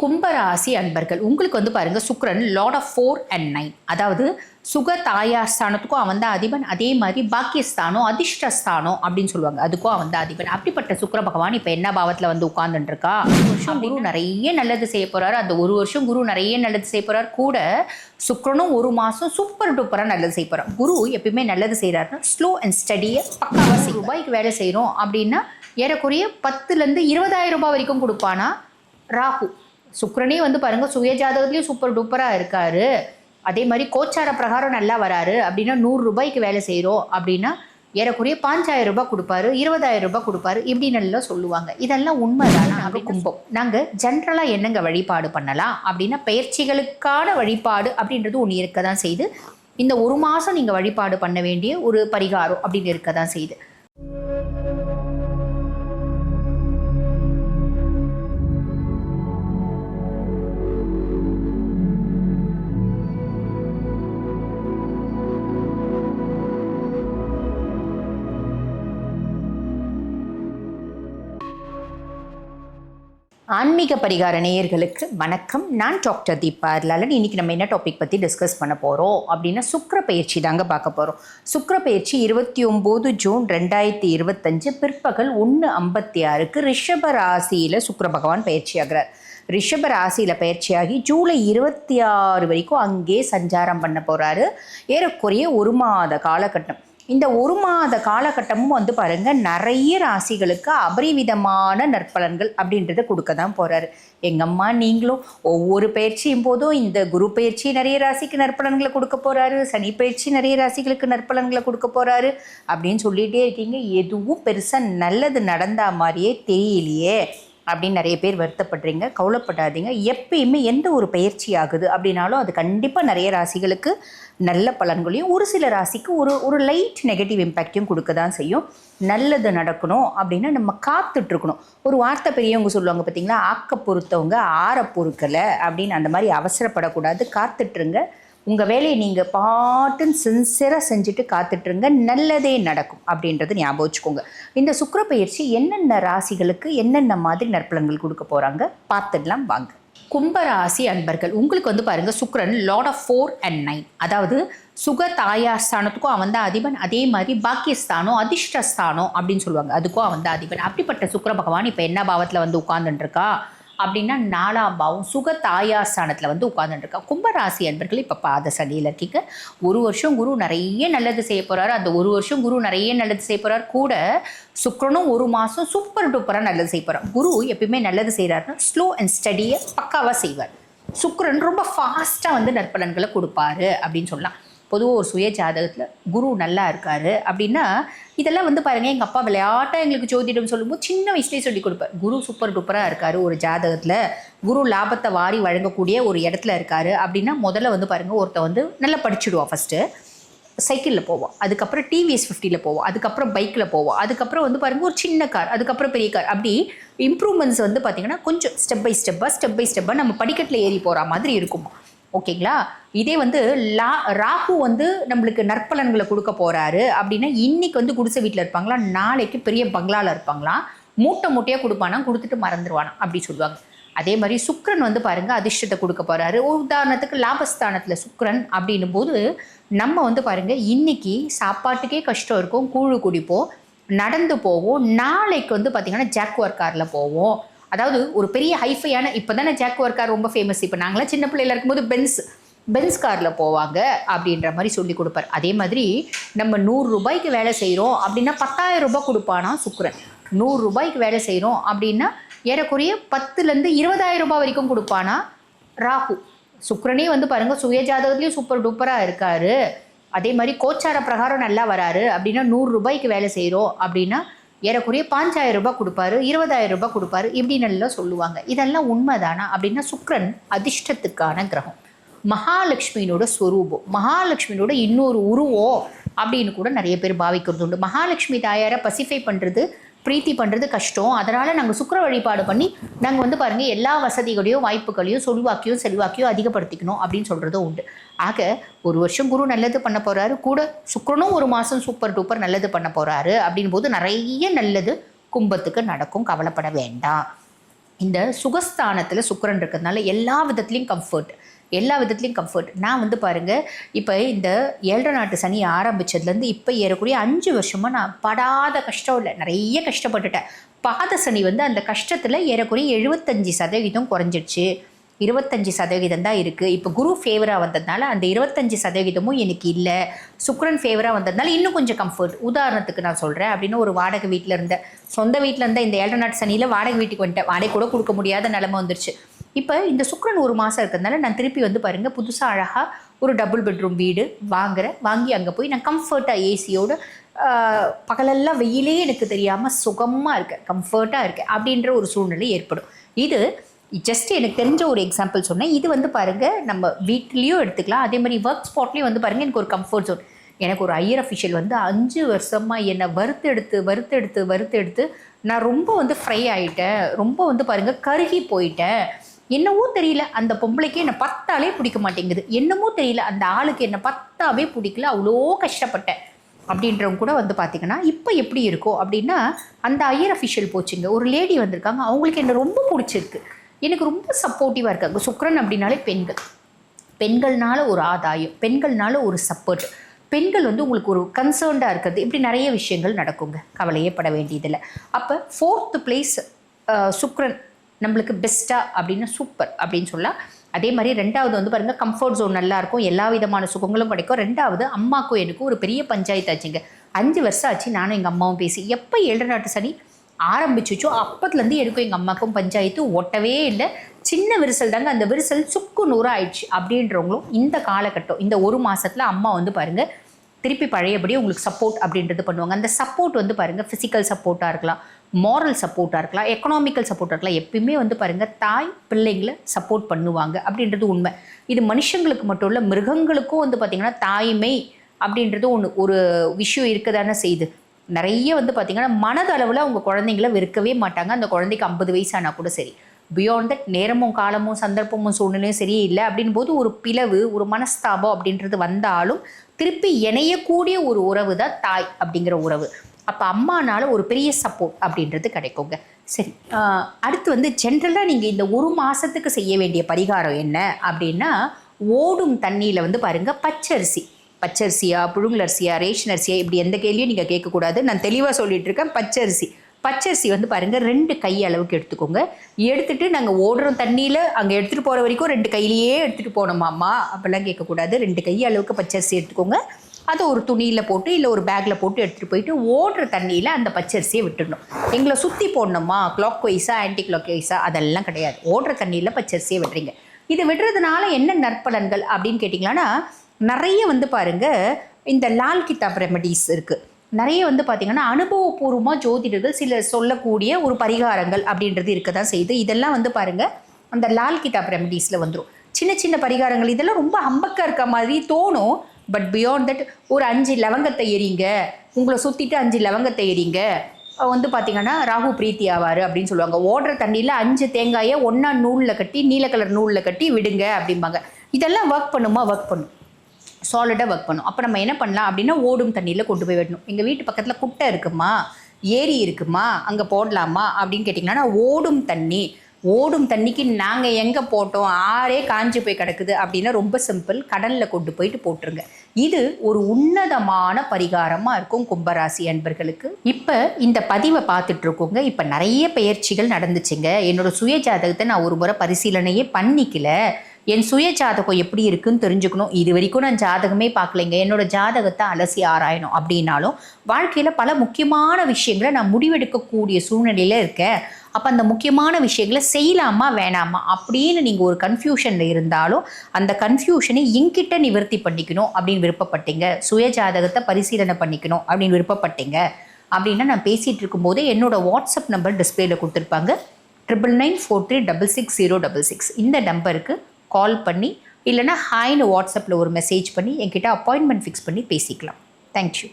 கும்பராசி அன்பர்கள் உங்களுக்கு வந்து பாருங்க Sukran lord of four and nine அதாவது சுக தாயார் ஸ்தானத்துக்கும் அவன் தான் அதிபன். அதே மாதிரி பாக்கியஸ்தானம் அதிர்ஷ்டஸ்தானம் அப்படின்னு சொல்லுவாங்க. அதுக்கும் அவன் தான் அதிபன். அப்படிப்பட்ட சுக்கர பகவான் இப்போ என்ன பாவத்தில் வந்து உட்கார்ந்துட்டு இருக்கா ஒரு வருஷம் குரு நிறைய நல்லது செய்ய போறாரு. அந்த ஒரு வருஷம் குரு நிறைய நல்லது செய்ய போறாரு. கூட சுக்கரனும் ஒரு மாதம் சூப்பர் டூப்பராக நல்லது செய்ய போறார். குரு எப்பயுமே நல்லது செய்கிறாருன்னா ஸ்லோ அண்ட் ஸ்டடியை பக்காவாக ரூபாய்க்கு வேலை செய்கிறோம் அப்படின்னா ஏறக்குறைய பத்துலேருந்து இருபதாயிரம் ரூபாய் வரைக்கும் கொடுப்பானா? ராகு. சுக்கிரனே வந்து பாருங்க சுய ஜாதகத்துலேயும் சூப்பர் டூப்பராக இருக்காரு. அதே மாதிரி கோச்சார பிரகாரம் நல்லா வராரு. அப்படின்னா நூறு ரூபாய்க்கு வேலை செய்கிறோம் அப்படின்னா ஏறக்குறைய பாஞ்சாயிரம் ரூபாய் கொடுப்பாரு இருபதாயிரம் ரூபாய் கொடுப்பாரு இப்படின்னு எல்லாம் சொல்லுவாங்க. இதெல்லாம் உண்மைதானா? நாங்கள் கும்பம். நாங்கள் ஜென்ரலாக என்னங்க வழிபாடு பண்ணலாம்? அப்படின்னா பயிற்சிகளுக்கான வழிபாடு அப்படின்றது ஒன்று இருக்க தான் செய்யுது இந்த ஒரு மாதம் நீங்கள் வழிபாடு பண்ண வேண்டிய ஒரு பரிகாரம் அப்படின்னு இருக்க தான் செய்யுது ஆன்மீக பரிகார நேயர்களுக்கு வணக்கம். நான் டாக்டர் தீபா லலன் இன்னைக்கு நம்ம என்ன டாபிக் பற்றி டிஸ்கஸ் பண்ண போகிறோம் அப்படின்னா சுக்கர பயிற்சி தாங்க பார்க்க போகிறோம் சுக்கர பயிற்சி இருபத்தி ஒம்பது ஜூன் ரெண்டாயிரத்தி இருபத்தஞ்சு பிற்பகல் ஒன்று ஐம்பத்தி ஆறுக்கு ரிஷப ராசியில் சுக்கர பகவான் பயிற்சி ஆகிறார். ரிஷப ராசியில் பயிற்சியாகி ஜூலை இருபத்தி ஆறு வரைக்கும் அங்கே சஞ்சாரம் பண்ண போகிறாரு ஏறக்குறைய ஒரு மாத காலகட்டம். இந்த ஒரு மாத காலகட்டமும் வந்து பாருங்க நிறைய ராசிகளுக்கு அபரிவிதமான நற்பலன்கள் அப்படின்றத கொடுக்க தான் போறாரு. எங்கம்மா நீங்களும் ஒவ்வொரு பயிற்சியும் போதும் இந்த குரு பயிற்சி நிறைய ராசிக்கு நற்பலன்களை கொடுக்க போறாரு சனி பயிற்சி நிறைய ராசிகளுக்கு நற்பலன்களை கொடுக்க போறாரு அப்படின்னு சொல்லிட்டே இருக்கீங்க. எதுவும் பெருசாக நல்லது நடந்தா மாதிரியே தெரியலையே அப்படின்னு நிறைய பேர் வருத்தப்படுறீங்க கவலைப்படாதீங்க. எப்பயுமே எந்த ஒரு பயிற்சி ஆகுது அப்படின்னாலும் அது கண்டிப்பாக நிறைய ராசிகளுக்கு நல்ல பலன்களையும் ஒரு சில ராசிக்கு ஒரு ஒரு லைட் நெகட்டிவ் இம்பேக்டையும் கொடுக்க தான் செய்யும். நல்லது நடக்கணும் அப்படின்னா நம்ம காத்துட்ருக்கணும். ஒரு வார்த்தை பெரியவங்க சொல்லுவாங்க பார்த்தீங்களா ஆக்க பொறுத்தவங்க ஆற பொறுக்கலை அப்படின்னு அந்த மாதிரி அவசரப்படக்கூடாது. காத்துட்ருங்க. உங்கள் வேலையை நீங்கள் பாட்டுன்னு சின்சியராக செஞ்சுட்டு காத்துட்ருங்க. நல்லதே நடக்கும் அப்படின்றது ஞாபகம் வச்சுக்கோங்க. இந்த சுக்கிர பயிற்சி என்னென்ன ராசிகளுக்கு என்னென்ன மாதிரி நற்பலன்கள் கொடுக்க போகிறாங்க பார்த்துடலாம். வாங்க. கும்பராசி அன்பர்கள் உங்களுக்கு வந்து பாருங்க Sukran lord of four and nine அதாவது சுக தாயார் ஸ்தானத்துக்கும் அவன் தான் அதிபன். அதே மாதிரி பாக்கியஸ்தானம் அதிர்ஷ்டஸ்தானம் அப்படின்னு சொல்லுவாங்க. அதுக்கும் அவன் தான் அதிபன். அப்படிப்பட்ட சுக்கர பகவான் இப்போ என்ன பாவத்தில் வந்து உட்கார்ந்துட்டு இருக்கா? அப்படின்னா நாலாம் பாவம் சுக தாயாஸ்தானத்தில் வந்து உட்கார்ந்துட்டு கும்பராசி அன்பர்கள் இப்போ பாத சனியில் இருக்கீங்க. ஒரு வருஷம் குரு நிறைய நல்லது செய்ய போகிறாரு அந்த ஒரு வருஷம் குரு நிறைய நல்லது செய்ய போகிறார் கூட சுக்கரனும் ஒரு மாதம் சூப்பர் டூப்பராக நல்லது செய்ய போகிறார் குரு எப்பயுமே நல்லது செய்கிறாருன்னா ஸ்லோ அண்ட் ஸ்டடியை பக்காவாக செய்வார். சுக்கரன் ரொம்ப ஃபாஸ்ட்டாக வந்து நற்பலன்களை கொடுப்பாரு அப்படின்னு சொல்லலாம். பொதுவாக ஒரு சுய ஜாதகத்தில் குரு நல்லா இருக்காரு அப்படின்னா இதெல்லாம் வந்து பாருங்கள் எங்கள் அப்பா விளையாட்டாக எங்களுக்கு ஜோதிடம் சொல்லும்போது சின்ன வயசுலேயே சொல்லி கொடுப்பேன் குரு சூப்பர் டூப்பராக இருக்காரு ஒரு ஜாதகத்தில். குரு லாபத்தை வாரி வழங்கக்கூடிய ஒரு இடத்துல இருக்காரு அப்படின்னா முதல்ல வந்து பாருங்கள் ஒருத்தன் வந்து நல்லா படிச்சுடுவான் ஃபஸ்ட்டு சைக்கிளில் போவோம் அதுக்கப்புறம் டிவிஎஸ் ஃபிஃப்டியில் போவோம் அதுக்கப்புறம் பைக்கில் போவோம் அதுக்கப்புறம் வந்து பாருங்கள் ஒரு சின்ன கார் அதுக்கப்புறம் பெரிய கார் அப்படி இம்ப்ரூவ்மெண்ட்ஸ் வந்து பார்த்திங்கன்னா கொஞ்சம் ஸ்டெப் பை ஸ்டெப்பாக ஸ்டெப் பை ஸ்டெப்பாக நம்ம படிக்கட்டில் ஏறி போகிற மாதிரி இருக்கும்? ஓகேங்களா? இதே வந்து லா ராகு வந்து நம்மளுக்கு நற்பலன்களை கொடுக்க போகிறாரு அப்படின்னா இன்னைக்கு வந்து குடிசை வீட்டில் இருப்பாங்களா? நாளைக்கு பெரிய பங்களாவில் இருப்பாங்களா? மூட்டை மூட்டையாக கொடுப்பானா? கொடுத்துட்டு மறந்துடுவானா அப்படி சொல்லுவாங்க. அதே மாதிரி சுக்கரன் வந்து பாருங்க அதிர்ஷ்டத்தை கொடுக்க போகிறாரு உதாரணத்துக்கு லாபஸ்தானத்தில் சுக்கரன் அப்படின்னும் போது நம்ம வந்து பாருங்கள் இன்னைக்கு சாப்பாட்டுக்கே கஷ்டம் இருக்கும் கூழு குடிப்போம் நடந்து போவோம். நாளைக்கு வந்து பார்த்திங்கன்னா ஜாக்வார் காரில் போவோம். அதாவது ஒரு பெரிய ஹைஃபையான இப்போ தானே ஜாக்குவர் கார் ரொம்ப ஃபேமஸ் இப்போ நாங்களாம் சின்ன பிள்ளையில இருக்கும்போது பென்ஸ் பென்ஸ் காரில் போவாங்க அப்படின்ற மாதிரி சொல்லி கொடுப்பார். அதே மாதிரி நம்ம நூறு ரூபாய்க்கு வேலை செய்கிறோம் அப்படின்னா பத்தாயிரம் ரூபாய் கொடுப்பானா சுக்கரன். நூறு ரூபாய்க்கு வேலை செய்கிறோம் அப்படின்னா ஏறக்குறைய பத்துலேருந்து இருபதாயிரம் ரூபாய் வரைக்கும் கொடுப்பானா ராகு. சுக்கரனே வந்து பாருங்கள் சுய ஜாதகத்துலேயும் சூப்பர் டூப்பராக இருக்காரு. அதே மாதிரி கோச்சார பிரகாரம் நல்லா வராரு அப்படின்னா நூறு ரூபாய்க்கு வேலை செய்கிறோம் அப்படின்னா ஏறக்குறைய பாஞ்சாயிரம் ரூபாய் கொடுப்பாரு இருபதாயிரம் ரூபாய் கொடுப்பாரு இப்படின்னு எல்லாம் சொல்லுவாங்க. இதெல்லாம் உண்மைதானா? அப்படின்னா சுக்கிரன் அதிர்ஷ்டத்துக்கான கிரகம். மகாலட்சுமியினோட ஸ்வரூபம் மகாலட்சுமியினோட இன்னொரு உருவம் அப்படின்னு கூட நிறைய பேர் பாவிக்கிறது உண்டு. மகாலட்சுமி தாயாரை பசிஃபை பண்ணுறது பிரீத்தி பண்ணுறது கஷ்டம். அதனால் நாங்கள் சுக்கர வழிபாடு பண்ணி நாங்கள் வந்து பாருங்கள் எல்லா வசதிகளையும் வாய்ப்புகளையும் சொல்வாக்கியும் செல்வாக்கையும் அதிகப்படுத்திக்கணும் அப்படின்னு சொல்கிறதும் உண்டு. ஆக ஒரு வருஷம் குரு நல்லது பண்ண போகிறாரு கூட சுக்கிரனும் ஒரு மாதம் சூப்பர் டூப்பர் நல்லது பண்ண போகிறாரு அப்படின் போது நிறைய நல்லது கும்பத்துக்கு நடக்கும். கவலைப்பட வேண்டாம். இந்த சுகஸ்தானத்தில் சுக்கிரன் இருக்கிறதுனால எல்லா விதத்துலேயும் கம்ஃபர்ட் எல்லா விதத்துலேயும் கம்ஃபர்ட் நான் வந்து பாருங்கள் இப்போ இந்த ஏழரை நாட்டு சனி ஆரம்பித்ததுலேருந்து இப்போ ஏறக்கூடிய அஞ்சு வருஷமாக நான் படாத கஷ்டம் இல்லை நிறைய கஷ்டப்பட்டுட்டேன். பாத சனி வந்து அந்த கஷ்டத்தில் ஏறக்குறைய எழுபத்தஞ்சி சதவீதம் குறைஞ்சிடுச்சு. இருபத்தஞ்சி சதவீதம் தான் இருக்குது இப்போ குரு ஃபேவராக வந்ததுனால அந்த இருபத்தஞ்சி சதவீதமும் எனக்கு இல்லை. சுக்ரன் ஃபேவராக வந்ததுனால இன்னும் கொஞ்சம் கம்ஃபர்ட் உதாரணத்துக்கு நான் சொல்கிறேன் அப்படின்னு ஒரு வாடகை வீட்டில் இருந்தேன் சொந்த வீட்டில் இருந்த இந்த ஏழரை நாட்டு சனியில் வாடகை வீட்டுக்கு வந்துட்டேன். வாடகை கூட கொடுக்க முடியாத நிலமை வந்துருச்சு. இப்போ இந்த சுக்ரன் ஒரு மாதம் இருக்கிறதுனால நான் திருப்பி வந்து பாருங்கள் புதுசாக அழகாக ஒரு டபுள் பெட்ரூம் வீடு வாங்குறேன். வாங்கி அங்கே போய் நான் கம்ஃபர்ட்டாக ஏசியோடு பகலெல்லாம் வெயிலே எனக்கு தெரியாமல் சுகமாக இருக்கேன். கம்ஃபர்ட்டாக இருக்கேன். அப்படின்ற ஒரு சூழ்நிலை ஏற்படும். இது ஜஸ்ட் எனக்கு தெரிஞ்ச ஒரு எக்ஸாம்பிள் சொன்னேன். இது வந்து பாருங்கள் நம்ம வீட்லேயும் எடுத்துக்கலாம். அதே மாதிரி ஒர்க் ஸ்பாட்லேயும் வந்து பாருங்கள் எனக்கு ஒரு கம்ஃபர்ட் ஜோன் எனக்கு ஒரு ஐயர் அஃபிஷியல் வந்து அஞ்சு வருஷமாக என்னை வறுத்தெடுத்து வறுத்தெடுத்து வறுத்தெடுத்து நான் ரொம்ப வந்து ஃப்ரை ஆகிட்டேன் ரொம்ப வந்து பாருங்கள் கருகி போயிட்டேன். என்னவோ தெரியல அந்த பொம்பளைக்கு என்னை பத்தாலே பிடிக்க மாட்டேங்குது. என்னமோ தெரியல அந்த ஆளுக்கு என்னை பத்தாவே பிடிக்கல. அவ்வளோ கஷ்டப்பட்டேன். அப்படின்றவங்க கூட வந்து பார்த்தீங்கன்னா இப்போ எப்படி இருக்கோ அப்படின்னா அந்த ஐயர் அஃபிஷியல் போச்சுங்க. ஒரு லேடி வந்திருக்காங்க. அவங்களுக்கு என்னை ரொம்ப பிடிச்சிருக்கு. எனக்கு ரொம்ப சப்போர்ட்டிவாக இருக்காங்க. சுக்ரன் அப்படின்னாலே பெண்கள். பெண்கள்னால ஒரு ஆதாயம் பெண்கள்னால ஒரு சப்போர்ட் பெண்கள் வந்து உங்களுக்கு ஒரு கன்சர்ன்டாக இருக்கிறது. இப்படி நிறைய விஷயங்கள் நடக்குங்க. கவலையே பட வேண்டியதில்லை. அப்போ ஃபோர்த்து பிளேஸ் சுக்ரன் நம்மளுக்கு பெஸ்ட்டாக அப்படின்னு சூப்பர் அப்படின்னு சொல்லலாம். அதே மாதிரி ரெண்டாவது வந்து பாருங்கள் கம்ஃபர்ட் ஜோன் நல்லாயிருக்கும் எல்லா விதமான சுகங்களும் கிடைக்கும். ரெண்டாவது அம்மாக்கும் எனக்கும் ஒரு பெரிய பஞ்சாயத்து ஆச்சுங்க. அஞ்சு வருஷம் ஆச்சு. நானும் எங்கள் அம்மாவும் பேசி. எப்போ ஏழு நாட்டு சனி? ஆரம்பிச்சிச்சோ அப்பத்துலேருந்து எனக்கும் எங்கள் அம்மாவுக்கும் பஞ்சாயத்து. ஒட்டவே இல்லை. சின்ன விரிசல் தாங்க. அந்த விரிசல் சுக்கு நூறாக ஆயிடுச்சு. அப்படின்றவங்களும் இந்த காலகட்டம் இந்த ஒரு மாதத்தில் அம்மா வந்து பாருங்கள் திருப்பி பழையபடி உங்களுக்கு சப்போர்ட் அப்படின்றது பண்ணுவாங்க. அந்த சப்போர்ட் வந்து பாருங்கள் ஃபிசிக்கல் சப்போர்ட்டாக இருக்கலாம் மாரல் சப்போர்ட்டாக இருக்கலாம் எக்கனாமிக்கல் சப்போர்ட்டாக இருக்கலாம். எப்பயுமே வந்து பாருங்கள் தாய் பிள்ளைங்களை சப்போர்ட் பண்ணுவாங்க அப்படின்றது உண்மை. இது மனுஷங்களுக்கு மட்டும் இல்லை மிருகங்களுக்கும் வந்து பார்த்திங்கன்னா தாய்மை அப்படின்றது ஒன்று ஒரு விஷயம் இருக்க தானே செய்யுது. நிறைய வந்து பார்த்திங்கன்னா மனதளவில் அவங்க குழந்தைங்கள வெறுக்கவே மாட்டாங்க. அந்த குழந்தைக்கு ஐம்பது வயசானா கூட சரி. பியாண்ட் தட் நேரமும் காலமும் சந்தர்ப்பமும் சூழ்நிலையும் சரியே இல்லை அப்படின் போது ஒரு பிளவு ஒரு மனஸ்தாபம் அப்படின்றது வந்தாலும் திருப்பி இணையக்கூடிய ஒரு உறவு தான் தாய் அப்படிங்கிற உறவு. அப்போ அம்மானால ஒரு பெரிய சப்போர்ட் அப்படின்றது கிடைக்குங்க. சரி. அடுத்து வந்து ஜென்ரலாக நீங்கள் இந்த ஒரு மாதத்துக்கு செய்ய வேண்டிய பரிகாரம் என்ன அப்படின்னா ஓடும் தண்ணியில் வந்து பாருங்கள் பச்சரிசி. பச்சரிசியா புழுங்கலரிசியா ரேஷன் அரிசியா இப்படி எந்த கேள்வியும் நீங்கள் கேட்கக்கூடாது. நான் தெளிவாக சொல்லிட்டு இருக்கேன் பச்சரிசி. பச்சரிசி வந்து பாருங்கள் ரெண்டு கை அளவுக்கு எடுத்துக்கோங்க. எடுத்துகிட்டு நாங்கள் ஓடுறோம் தண்ணியில் அங்கே எடுத்துகிட்டு போகிற வரைக்கும் ரெண்டு கையிலேயே எடுத்துகிட்டு போனோமாம்மா? அப்படிலாம் கேட்கக்கூடாது. ரெண்டு கை அளவுக்கு பச்சரிசி எடுத்துக்கோங்க. அதை ஒரு துணியில் போட்டு இல்லை ஒரு பேக்கில் போட்டு எடுத்துகிட்டு போயிட்டு ஓடுற தண்ணியில் அந்த பச்சரிசியை விட்டுடணும் எங்களை சுற்றி போடணுமா? கிளாக் வைஸா ஆன்டி கிளாக் வைஸா அதெல்லாம் கிடையாது. ஓடுற தண்ணியில் பச்சரிசியை விடுறீங்க இது விடுறதுனால என்ன நற்பலன்கள் அப்படின்னு கேட்டிங்களான்னா நிறைய வந்து பாருங்கள் இந்த லால் கிதாப் ரெமடிஸ் இருக்குது நிறைய வந்து பார்த்திங்கன்னா அனுபவபூர்வமாக ஜோதிடர்கள் சில சொல்லக்கூடிய ஒரு பரிகாரங்கள் அப்படின்றது இருக்க தான் செய்யுது. இதெல்லாம் வந்து பாருங்கள் அந்த லால் கிதாப் ரெமடிஸில் வந்துடும் சின்ன சின்ன பரிகாரங்கள் இதெல்லாம் ரொம்ப அம்பக்காக இருக்க மாதிரி தோணும். பட் பியாண்ட் தட் ஒரு அஞ்சு லவங்கத்தை எறிங்க. உங்களை சுற்றிட்டு அஞ்சு லவங்கத்தை எறிங்க. வந்து பார்த்திங்கன்னா ராகு பிரீத்தி ஆவார் அப்படின்னு சொல்லுவாங்க. ஓடுற தண்ணியில் அஞ்சு தேங்காயை ஒன்றா நூலில் கட்டி நீல கலர் நூலில் கட்டி விடுங்க அப்படிம்பாங்க. இதெல்லாம் ஒர்க் பண்ணுமா? ஒர்க் பண்ணும். சாலிடாக ஒர்க் பண்ணும். அப்போ நம்ம என்ன பண்ணலாம் அப்படின்னா ஓடும் தண்ணியில் கொண்டு போய் விடணும் எங்கள் வீட்டு பக்கத்தில் குட்டை இருக்குமா? ஏரி இருக்குமா? அங்கே போடலாமா? அப்படின்னு கேட்டிங்கன்னா ஓடும் தண்ணி. ஓடும் தண்ணிக்கு நாங்கள் எங்கே போட்டோம்? ஆறே காஞ்சி போய் கிடக்குது அப்படின்னா ரொம்ப சிம்பிள் கடலில் கொண்டு போயிட்டு போட்டுருங்க. இது ஒரு உன்னதமான பரிகாரமாக இருக்கும் கும்பராசி அன்பர்களுக்கு. இப்போ இந்த பதிவை பார்த்துட்டு இருக்கோங்க. இப்போ நிறைய பயிற்சிகள் நடந்துச்சுங்க. என்னோடய சுய ஜாதகத்தை நான் ஒரு முறை பரிசீலனையே பண்ணிக்கல. என் சுய ஜாதகம் எப்படி இருக்குன்னு தெரிஞ்சுக்கணும். இது வரைக்கும் நான் ஜாதகமே பார்க்கலைங்க. என்னோட ஜாதகத்தை அலசி ஆராயணும் அப்படின்னாலும் வாழ்க்கையில் பல முக்கியமான விஷயங்களை நான் முடிவெடுக்கக்கூடிய சூழ்நிலையில் இருக்கேன். அப்போ அந்த முக்கியமான விஷயங்களை செய்யலாமா வேணாமா? அப்படின்னு நீங்கள் ஒரு கன்ஃபியூஷனில் இருந்தாலும் அந்த கன்ஃபியூஷனை எங்கிட்ட நிவர்த்தி பண்ணிக்கணும் அப்படின்னு விருப்பப்பட்டீங்க. சுய ஜாதகத்தை பரிசீலனை பண்ணிக்கணும் அப்படின்னு விருப்பப்பட்டீங்க. அப்படின்னா நான் பேசிகிட்டு இருக்கும்போது என்னோட வாட்ஸ்அப் நம்பர் டிஸ்பிளேல கொடுத்துருப்பாங்க. Triple nine four three double six zero double six இந்த நம்பருக்கு கால் பண்ணி இல்லைனா ஹாய்னு வாட்ஸ்அப்பில் ஒரு மெசேஜ் பண்ணி என்கிட்ட அப்பாயின்மெண்ட் ஃபிக்ஸ் பண்ணி பேசிக்கலாம். தேங்க்யூ